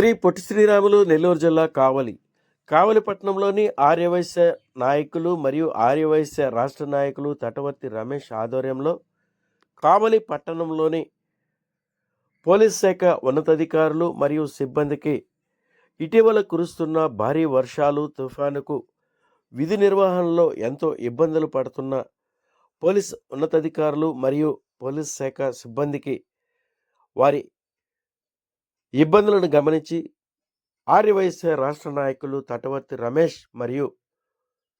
శ్రీ పొట్టి శ్రీరాములు నెల్లూరు జిల్లా కావలి. కావలి పట్టణంలోని ఆర్యవైశ్య నాయకులు మరియు ఆర్యవైశ్య రాష్ట్ర నాయకులు తటవర్తి రమేష్ ఆధ్వర్యంలో కావలి పట్టణంలోని పోలీస్ శాఖ ఉన్నతాధికారులు మరియు సిబ్బందికి ఇటీవల కురుస్తున్న భారీ వర్షాలు తుఫానుకు విధి నిర్వహణలో ఎంతో ఇబ్బందులు పడుతున్న పోలీస్ ఉన్నతాధికారులు మరియు పోలీస్ శాఖ సిబ్బందికి వారి ఇబ్బందులను గమనించి ఆర్యవైశ్య రాష్ట్ర నాయకులు తటవర్తి రమేష్ మరియు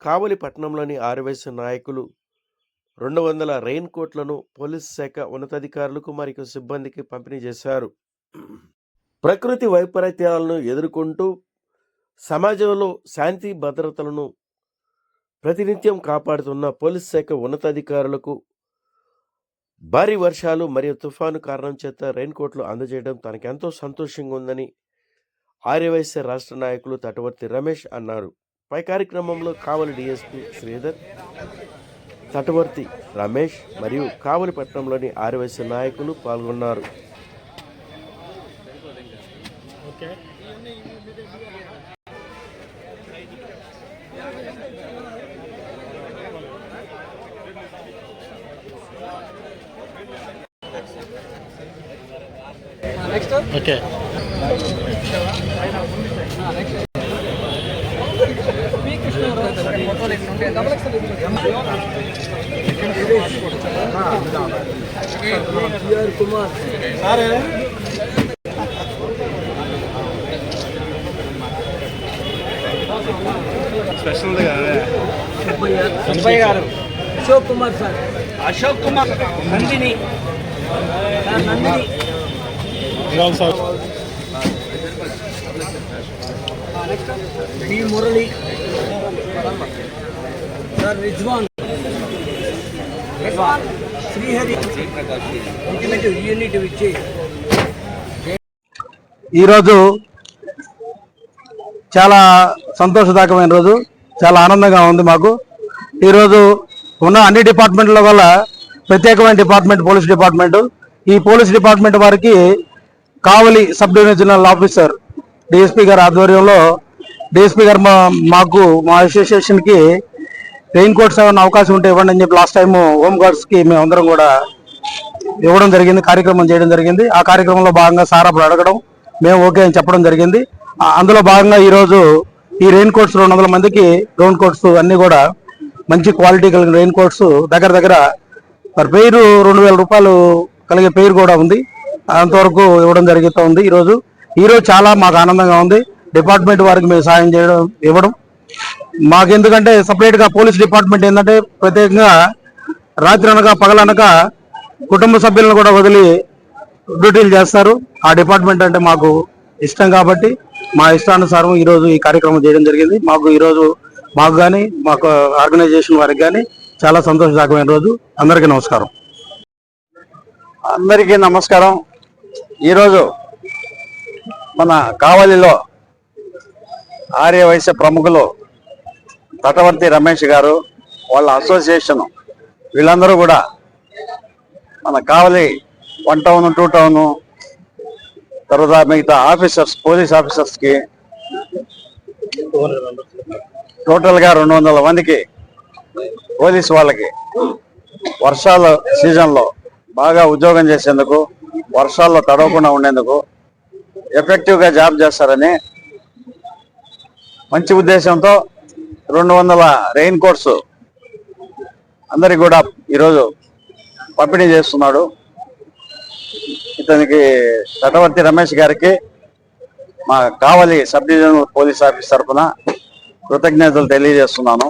కావలి పట్టణంలోని ఆర్యవైశ్య నాయకులు రెండు వందల రెయిన్ కోట్లను పోలీస్ శాఖ ఉన్నతాధికారులకు మరియు సిబ్బందికి పంపిణీ చేశారు. ప్రకృతి వైపరీత్యాలను ఎదుర్కొంటూ సమాజంలో శాంతి భద్రతలను ప్రతినిత్యం కాపాడుతున్న పోలీస్ శాఖ ఉన్నతాధికారులకు భారీ వర్షాలు మరియు తుఫాను కారణం చేత రెయిన్ కోట్లు అందజేయడం తనకెంతో సంతోషంగా ఉందని ఆర్యవైశ్య రాష్ట్ర నాయకులు తటవర్తి రమేష్ అన్నారు. పై కార్యక్రమంలో కావలి డిఎస్పి శ్రీధర్ తటవర్తి రమేష్ మరియు కావలిపట్నంలోని ఆర్యవైశ్య నాయకులు పాల్గొన్నారు. ఓకే పి కృష్ణరావు ఫోటోలు ఎన్ని ఉంటాయి డబల్ ఎక్స్ కుమార్ స్పెషల్ కదా సుబ్బయ్య గారు అశోక్ కుమార్ సార్. అశోక్ కుమార్. నందిని. సార్ నందిని. ఇవాళ sir. Murali. Sir Rizwan. Rizwan Srihari. Intimate unit ఇచ్చి. ఈరోజు చాలా సంతోషదాయకమైన రోజు. చాలా ఆనందంగా ఉంది మాకు. ఈరోజు ఉన్న అన్ని డిపార్ట్మెంట్ల వల్ల ప్రత్యేకమైన డిపార్ట్మెంట్ పోలీస్ డిపార్ట్మెంట్. ఈ పోలీస్ డిపార్ట్మెంట్ వారికి Kavali sub divisional officer DSP గారి ఆధ్వర్యంలో డిఎస్పీ గారు మా మాకు మా అసోసియేషన్కి రెయిన్ కోట్స్ ఏమైనా అవకాశం ఉంటే ఇవ్వండి అని చెప్పి లాస్ట్ టైం హోంగార్డ్స్కి మేమందరం కూడా ఇవ్వడం జరిగింది కార్యక్రమం చేయడం జరిగింది. ఆ కార్యక్రమంలో భాగంగా సార్ అప్పుడు అడగడం మేము ఓకే అని చెప్పడం జరిగింది. అందులో భాగంగా ఈరోజు ఈ రెయిన్ కోట్స్ రెండు వందల మందికి రౌండ్ కోట్స్ అన్నీ కూడా మంచి క్వాలిటీ కలిగిన రెయిన్ కోట్స్ దగ్గర దగ్గర మరి పేరు రెండు వేల రూపాయలు కలిగే పేరు కూడా ఉంది. అంతవరకు ఇవ్వడం జరుగుతూ ఉంది ఈరోజు ఈరోజు చాలా మాకు ఆనందంగా ఉంది. డిపార్ట్మెంట్ వారికి మేము సాయం చేయడం ఇవ్వడం. మాకు ఎందుకంటే సపరేట్గా పోలీస్ డిపార్ట్మెంట్ ఏంటంటే ప్రత్యేకంగా రాత్రి అనగా పగలనక కుటుంబ సభ్యులను కూడా వదిలి డ్యూటీలు చేస్తారు. ఆ డిపార్ట్మెంట్ అంటే మాకు ఇష్టం కాబట్టి మా ఇష్టానుసారం ఈరోజు ఈ కార్యక్రమం చేయడం జరిగింది. మాకు ఈరోజు మాకు కానీ మాకు ఆర్గనైజేషన్ వారికి కానీ చాలా సంతోషదాయకమైన రోజు. అందరికీ నమస్కారం. అందరికీ నమస్కారం. ఈరోజు మన కావలిలో ఆర్యవైశ్య ప్రముఖులు తటవర్తి రమేష్ గారు వాళ్ళ అసోసియేషన్ వీళ్ళందరూ కూడా మన Kavali one town two town తర్వాత మిగతా ఆఫీసర్స్ పోలీస్ ఆఫీసర్స్కి టోటల్గా రెండు వందల మందికి పోలీస్ వాళ్ళకి వర్షాల సీజన్లో బాగా ఉద్యోగం చేసేందుకు వర్షాల్లో తడవకుండా ఉండేందుకు ఎఫెక్టివ్గా జాబ్ చేస్తారని మంచి ఉద్దేశంతో రెండు వందల రెయిన్ కోట్స్ అందరికి కూడా ఈరోజు పంపిణీ చేస్తున్నాడు. ఇతనికి తటవర్తి రమేష్ గారికి మా Kavali sub divisional police office తరఫున కృతజ్ఞతలు తెలియజేస్తున్నాను.